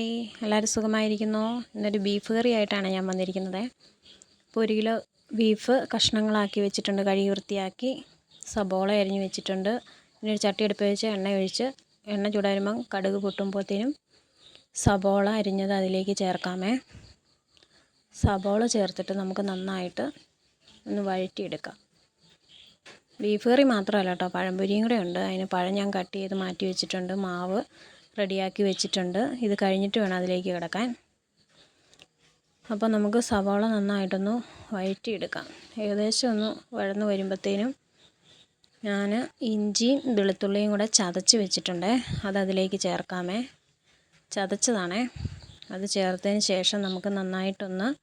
Hi എല്ലാവരും സുഖമായിരിക്കുന്നു. ഇന്നൊരു ബീഫ് കറി ആയിട്ടാണ് ഞാൻ വന്നിരിക്കുന്നത്. ഇപ്പോൾ ഒരു കിലോ ബീഫ് കഷ്ണങ്ങളാക്കി വെച്ചിട്ടുണ്ട് കഴുകി വൃത്തിയാക്കി. സബോള അരിഞ്ഞ് വെച്ചിട്ടുണ്ട്. പിന്നെ ഒരു ചട്ടി എടുപ്പ് വെച്ച് എണ്ണ ഒഴിച്ച് എണ്ണ ചൂടാരുമ്പം കടുക് പൊട്ടുമ്പോഴത്തേനും സബോള അരിഞ്ഞത് അതിലേക്ക് ചേർക്കാമേ. സബോള ചേർത്തിട്ട് നമുക്ക് നന്നായിട്ട് ഒന്ന് വഴറ്റിയെടുക്കാം. ബീഫ് കറി മാത്രമല്ല കേട്ടോ പഴംപൊരിയും കൂടെ ഉണ്ട്. അതിന് പഴം ഞാൻ കട്ട് ചെയ്ത് മാറ്റി വെച്ചിട്ടുണ്ട് മാവ്. റെഡിയാക്കി വെച്ചിട്ടുണ്ട്. ഇത് കഴിഞ്ഞിട്ട് വേണം അതിലേക്ക് കിടക്കാൻ. അപ്പോൾ നമുക്ക് സവാള നന്നായിട്ടൊന്ന് വഴറ്റിയെടുക്കാം. ഏകദേശം ഒന്ന് വഴന്ന് വരുമ്പോഴത്തേനും ഞാൻ ഇഞ്ചിയും വെളുത്തുള്ളിയും കൂടെ ചതച്ച് വെച്ചിട്ടുണ്ട്. അത് അതിലേക്ക് ചേർക്കാമേ. ചതച്ചതാണേ. അത് ചേർത്തതിന് ശേഷം നമുക്ക് നന്നായിട്ടൊന്ന്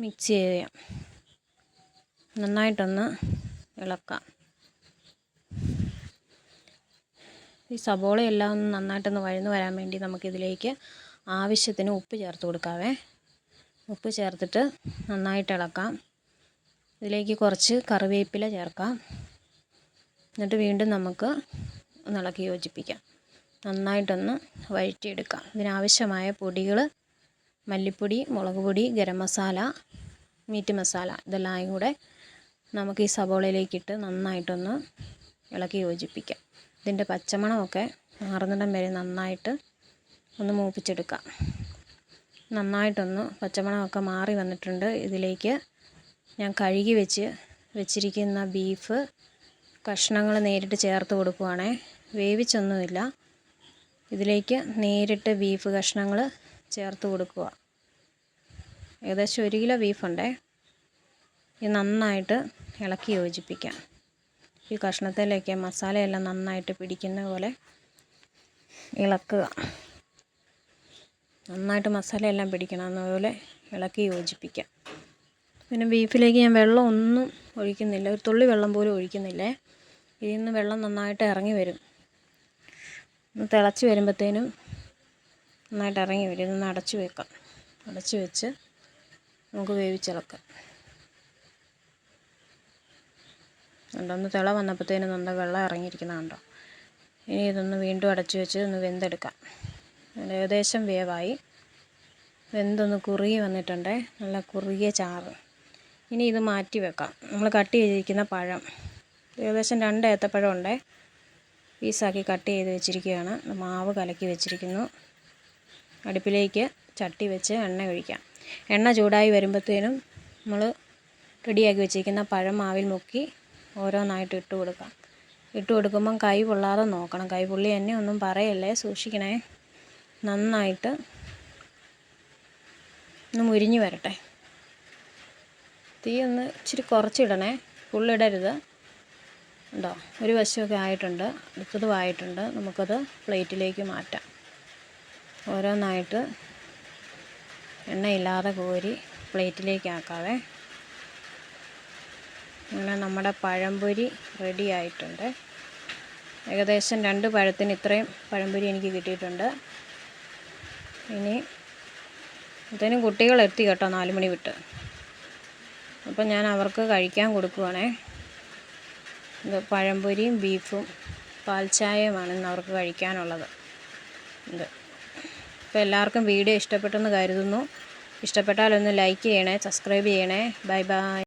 മിക്സ് ചെയ്യാം. നന്നായിട്ടൊന്ന് ഇളക്കാം. ഈ സബോളയെല്ലാം ഒന്ന് നന്നായിട്ടൊന്ന് വഴന്ന് വരാൻ വേണ്ടി നമുക്കിതിലേക്ക് ആവശ്യത്തിന് ഉപ്പ് ചേർത്ത് കൊടുക്കാവേ. ഉപ്പ് ചേർത്തിട്ട് നന്നായിട്ട് ഇളക്കാം. ഇതിലേക്ക് കുറച്ച് കറിവേപ്പില ചേർക്കാം. എന്നിട്ട് വീണ്ടും നമുക്ക് ഒന്നിളക്കി യോജിപ്പിക്കാം. നന്നായിട്ടൊന്ന് വഴറ്റിയെടുക്കാം. ഇതിനാവശ്യമായ പൊടികൾ മല്ലിപ്പൊടി മുളക് പൊടി ഗരം മസാല മീറ്റ് മസാല ഇതെല്ലാം കൂടെ നമുക്ക് ഈ സബോളയിലേക്കിട്ട് നന്നായിട്ടൊന്ന് ഇളക്കി യോജിപ്പിക്കാം. ഇതിന്റെ പച്ചമണമൊക്കെ മാറുന്നിടം വരെ നന്നായിട്ട് ഒന്ന് മൂപ്പിച്ചെടുക്കാം. നന്നായിട്ടൊന്ന് പച്ചമണമൊക്കെ മാറി വന്നിട്ടുണ്ട്. ഇതിലേക്ക് ഞാൻ കഴുകി വെച്ച് വെച്ചിരിക്കുന്ന ബീഫ് കഷ്ണങ്ങൾ നേരിട്ട് ചേർത്ത് കൊടുക്കുവാണേ. വേവിച്ചൊന്നുമില്ല. ഇതിലേക്ക് നേരിട്ട് ബീഫ് കഷ്ണങ്ങൾ ചേർത്ത് കൊടുക്കുക. ഏകദേശം ഒരു കിലോ ബീഫുണ്ടേ. ഇത് നന്നായിട്ട് ഇളക്കി യോജിപ്പിക്കാം. ഈ കഷ്ണത്തിലേക്ക് മസാലയെല്ലാം നന്നായിട്ട് പിടിക്കുന്ന പോലെ ഇളക്കുക. നന്നായിട്ട് മസാലയെല്ലാം പിടിക്കണം പോലെ ഇളക്കി യോജിപ്പിക്കാം പിന്നെ ബീഫിലേക്ക് ഞാൻ വെള്ളം ഒന്നും ഒഴിക്കുന്നില്ല. ഒരു തുള്ളി വെള്ളം പോലും ഒഴിക്കുന്നില്ലേ. ഇതിൽ നിന്ന് വെള്ളം നന്നായിട്ട് ഇറങ്ങി വരും. ഒന്ന് തിളച്ച് വരുമ്പോഴത്തേനും നന്നായിട്ട് ഇറങ്ങി വരും. ഇതൊന്ന് അടച്ചു വെക്കാം. അടച്ചു വെച്ച് നമുക്ക് വേവിച്ചിളക്കാം. ഒന്ന് തിള വന്നപ്പോഴത്തേനും നല്ല വെള്ളം ഇറങ്ങിയിരിക്കുന്ന കണ്ടോ ഇനി ഇതൊന്ന് വീണ്ടും അടച്ചു വെച്ച് ഒന്ന് വെന്തെടുക്കാം. ഏകദേശം വേവായി. വെന്തൊന്ന് കുറുകി വന്നിട്ടുണ്ട്. നല്ല കുറുകിയ ചാറ്. ഇനി ഇത് മാറ്റി വെക്കാം. നമ്മൾ കട്ട് ചെയ്തിരിക്കുന്ന പഴം. ഏകദേശം രണ്ട് ഏത്തപ്പഴം ഉണ്ട്. പീസാക്കി കട്ട് ചെയ്ത് വെച്ചിരിക്കുകയാണ്. മാവ് കലക്കി വെച്ചിരിക്കുന്നു. അടുപ്പിലേക്ക് ചട്ടി വെച്ച് എണ്ണ ഒഴിക്കാം. എണ്ണ ചൂടായി വരുമ്പോഴത്തേനും നമ്മൾ റെഡിയാക്കി വെച്ചിരിക്കുന്ന പഴം മാവിൽ മുക്കി ഓരോന്നായിട്ട് ഇട്ട് കൊടുക്കാം. ഇട്ട് കൊടുക്കുമ്പം കൈ പൊള്ളാതെ നോക്കണം. കൈ പൊള്ളി എന്നെ ഒന്നും പറയല്ലേ? സൂക്ഷിക്കണേ. നന്നായിട്ട് ഒന്ന് മുരിഞ്ഞു വരട്ടെ. തീ ഒന്ന് ഇച്ചിരി കുറച്ചിടണേ. ഫുള്ളിടരുത് ഉണ്ടോ? ഒരു വശമൊക്കെ ആയിട്ടുണ്ട്. അടുത്തതും ആയിട്ടുണ്ട് നമുക്കത് പ്ലേറ്റിലേക്ക് മാറ്റാം. ഓരോന്നായിട്ട് എണ്ണയില്ലാതെ കോരി പ്ലേറ്റിലേക്ക് ആക്കാവേ അങ്ങനെ നമ്മുടെ പഴംപൊരി റെഡി ആയിട്ടുണ്ട്. ഏകദേശം രണ്ട് പഴത്തിന് ഇത്രയും പഴംപൊരി എനിക്ക് കിട്ടിയിട്ടുണ്ട്. ഇനി ഇതിനും കുട്ടികൾ എത്തി കേട്ടോ നാല് മണി വിട്ട്. അപ്പം ഞാൻ അവർക്ക് കഴിക്കാൻ കൊടുക്കുവാണേ. ഇത് പഴംപൊരിയും ബീഫും പാൽച്ചായയുമാണ് ഇന്ന് അവർക്ക് കഴിക്കാനുള്ളത്. ഇത്. അപ്പോൾ എല്ലാവർക്കും വീഡിയോ ഇഷ്ടപ്പെട്ടെന്ന് കരുതുന്നു. ഇഷ്ടപ്പെട്ടാലൊന്ന് ലൈക്ക് ചെയ്യണേ സബ്സ്ക്രൈബ് ചെയ്യണേ. Bye bye